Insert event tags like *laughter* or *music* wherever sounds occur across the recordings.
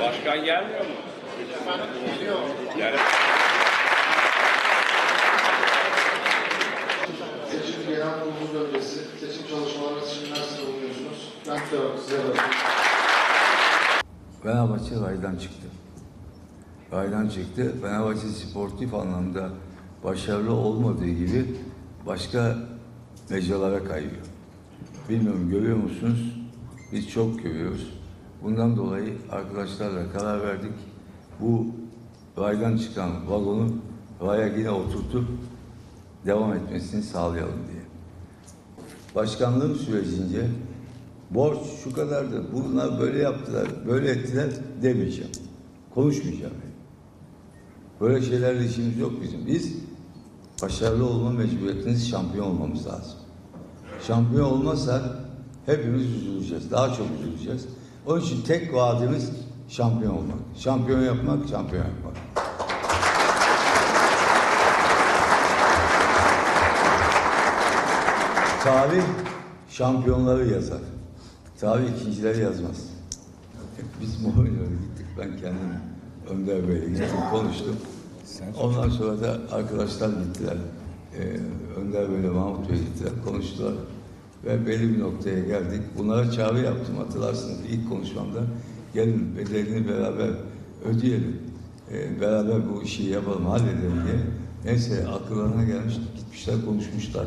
Başkan gelmiyor mu? Gel. Seçim genel kurulumuz öncesi seçim çalışmalarına siz nasıl bulunuyorsunuz? Ben de size bakayım. Fenerbahçe raydan çıktı. Raydan çıktı. Fenerbahçe sportif anlamda başarılı olmadığı gibi başka mecralara kayıyor. Bilmiyorum görüyor musunuz? Biz çok görüyoruz. Bundan dolayı arkadaşlarla karar verdik. Bu raydan çıkan vagonu raya yine oturtup devam etmesini sağlayalım diye. Başkanlığım sürecince borç şu kadardı, bunlar böyle yaptılar, böyle ettiler demeyeceğim. Konuşmayacağım. Böyle şeylerle işimiz yok bizim. Biz başarılı olma mecburiyetiniz şampiyon olmamız lazım. Şampiyon olmazsak hepimiz üzüleceğiz. Daha çok üzüleceğiz. Onun için tek vaadimiz şampiyon olmak. Şampiyon yapmak, şampiyon yapmak. Tarih şampiyonları yazar. Tarih ikincileri yazmaz. Biz Mourinho'ya gittik. Ben kendim Önder Bey'le gittim, konuştum. Ondan sonra da arkadaşlar gittiler. Ee, Önder Bey'le Mahmut Bey gittiler, konuştular. Ve belli bir noktaya geldik. Bunlara çağrı yaptım hatırlarsınız ilk konuşmamda. Gelin bedelini beraber ödeyelim. Ee, beraber bu işi yapalım, halledelim diye. Neyse akıllarına gelmiş, gitmişler konuşmuşlar.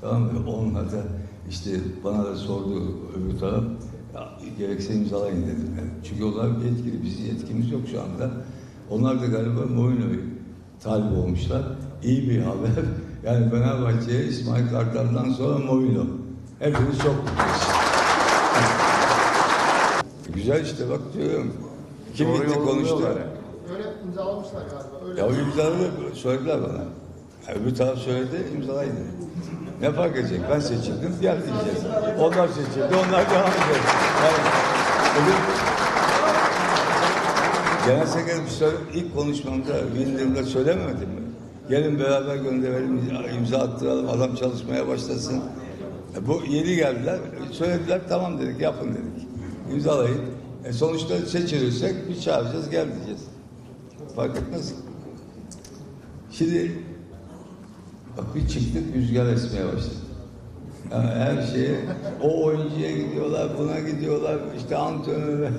Tamam mı? Onlar da işte bana da sordu öbür taraf. Ya, gerekse imzalayın dedim. Yani. Çünkü onlar yetkili, bizim yetkimiz yok şu anda. Onlar da galiba Mourinho'yu talip olmuşlar. İyi bir haber. *laughs* Yani Fenerbahçe'ye İsmail Kartal'dan sonra Mourinho. Hepimiz çok mutluyuz. Güzel işte bak diyorum. Kim Doğru bitti yolda konuştu. oluyorlar Öyle imzalamışlar galiba. Öyle. Ya o imzaları söylediler bana. Ya öbür taraf söyledi, imzalayın dedi. Ne fark edecek? Ben seçildim, diğer diyeceğiz. Onlar seçildi, onlar devam edecek. Yani, öbür... Genel sekreter söyle, ilk konuşmamda, bildiğimde söylemedim mi? Gelin beraber gönderelim, imza attıralım, adam çalışmaya başlasın. E bu yeni geldiler, söylediler, tamam dedik, yapın dedik. İmzalayın. E sonuçta seçilirsek bir çağıracağız, gel diyeceğiz. Fark etmez. Şimdi bak bir çıktık rüzgar esmeye başladı. Yani her şeye o oyuncuya gidiyorlar, buna gidiyorlar, işte antrenöre.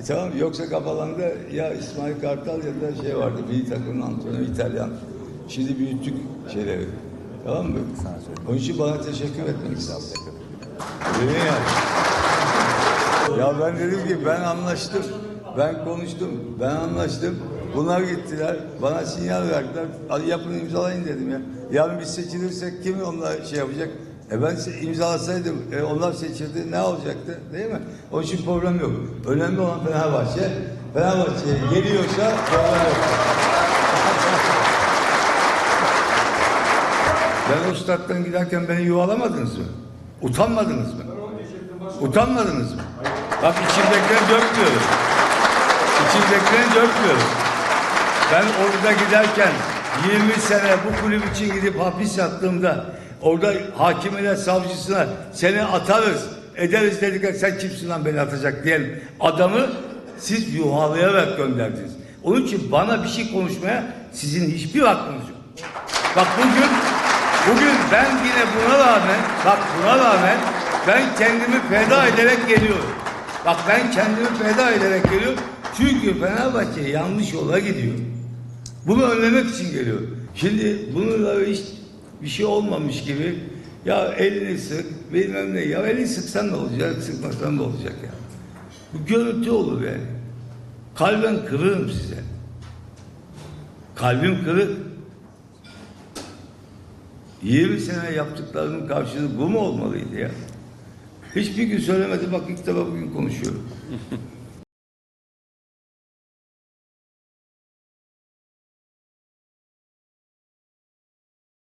E tamam yoksa kafalarında ya İsmail Kartal ya da şey vardı, milli takımın antrenörü İtalyan. Şimdi büyüttük şeyleri. Tamam mı? Onun için bana teşekkür etmek istedim. Öyle yani. Ya ben dedim ki ben anlaştım. Ben konuştum. Ben anlaştım. Bunlar gittiler. Bana sinyal verdiler. Hadi yapın imzalayın dedim ya. Yarın biz seçilirsek kim onlar şey yapacak? E ben imzalasaydım e onlar seçildi ne olacaktı? Değil mi? Onun için problem yok. Önemli olan Fenerbahçe. Fenerbahçe'ye geliyorsa problem yok. Ben o stat'tan giderken beni yuvalamadınız mı? Utanmadınız mı? Utanmadınız mı? Bak içimdekileri dökmüyorum. İçimdekileri dökmüyorum. Ben orada giderken 20 sene bu kulüp için gidip hapis yattığımda orada hakimine, savcısına seni atarız, ederiz dedik. Sen kimsin lan beni atacak diyelim. Adamı siz yuhalayarak gönderdiniz. Onun için bana bir şey konuşmaya sizin hiçbir hakkınız yok. Bak bugün bugün ben yine buna rağmen bak buna rağmen ben kendimi feda ederek geliyorum. Bak ben kendimi feda ederek geliyorum. Çünkü Fenerbahçe yanlış yola gidiyor. Bunu önlemek için geliyor. Şimdi bununla hiç bir şey olmamış gibi ya elini sık bilmem ne ya elini sıksan ne olacak sıkmasan ne olacak ya. Bu görüntü olur yani. Kalben kırığım size. Kalbim kırık. 20 sene yaptıklarının karşılığı bu mu olmalıydı ya? Hiçbir gün söylemedi bak ilk defa bugün konuşuyorum.